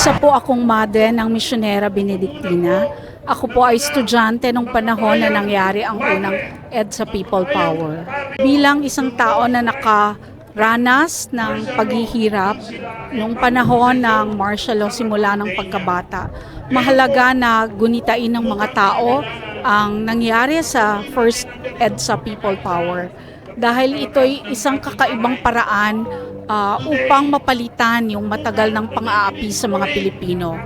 Isa po akong mother ng misyonera Benedictina. Ako po ay estudyante nung panahon na nangyari ang unang EDSA People Power. Bilang isang tao na nakaranas ng paghihirap nung panahon ng martial law simula ng pagkabata, mahalaga na gunitain ng mga tao ang nangyari sa first EDSA People Power dahil ito'y isang kakaibang paraan ah, upang mapalitan yung matagal ng pang-aapi sa mga Pilipino.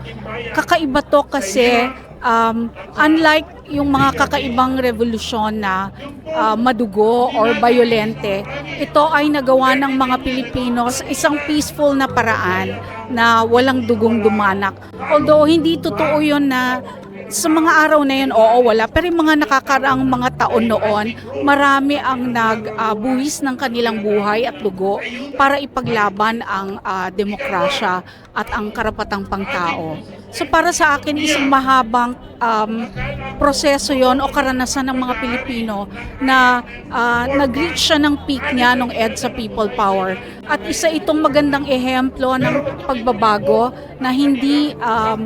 Kakaiba to kasi um, unlike yung mga kakaibang revolusyon na ah, madugo or violente, ito ay nagawa ng mga Pilipino sa isang peaceful na paraan na walang dugong dumanak. Although hindi totoo yun na sa mga araw na yun, oo, wala. Pero yung mga nakakaraang mga taon noon, marami ang nagbuwis ng kanilang buhay at lugo para ipaglaban ang ah, demokrasya at ang karapatang pangtao. So para sa akin, isang mahabang um, proseso yon o karanasan ng mga Pilipino na ah, nag-reach siya ng peak niya nung EDSA People Power. At isa itong magandang ehemplo ng pagbabago na hindi um,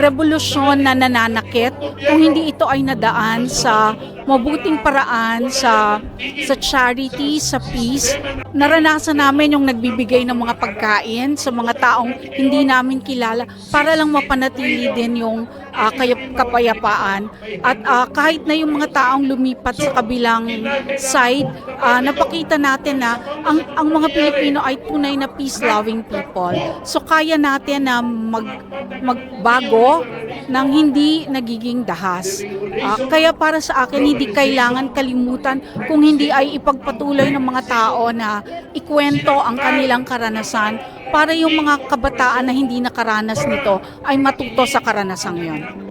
revolusyon na nananakit kung hindi ito ay nadaan sa mabuting paraan sa sa charity, sa peace. Naranasan namin yung nagbibigay ng mga pagkain sa mga taong hindi namin kilala para lang mapanatili din yung kaya- kapayapaan. At ah, kahit na yung mga taong lumipat sa kabilang side, ah, napakita natin na ang, ang mga Pilipino ay tunay na peace-loving people. So kaya natin na mag, magbago ng hindi nagiging dahas. Ah, kaya para sa akin, hindi kailangan kalimutan kung hindi ay ipagpatuloy ng mga tao na ikwento ang kanilang karanasan para yung mga kabataan na hindi nakaranas nito ay matuto sa karanasang yon.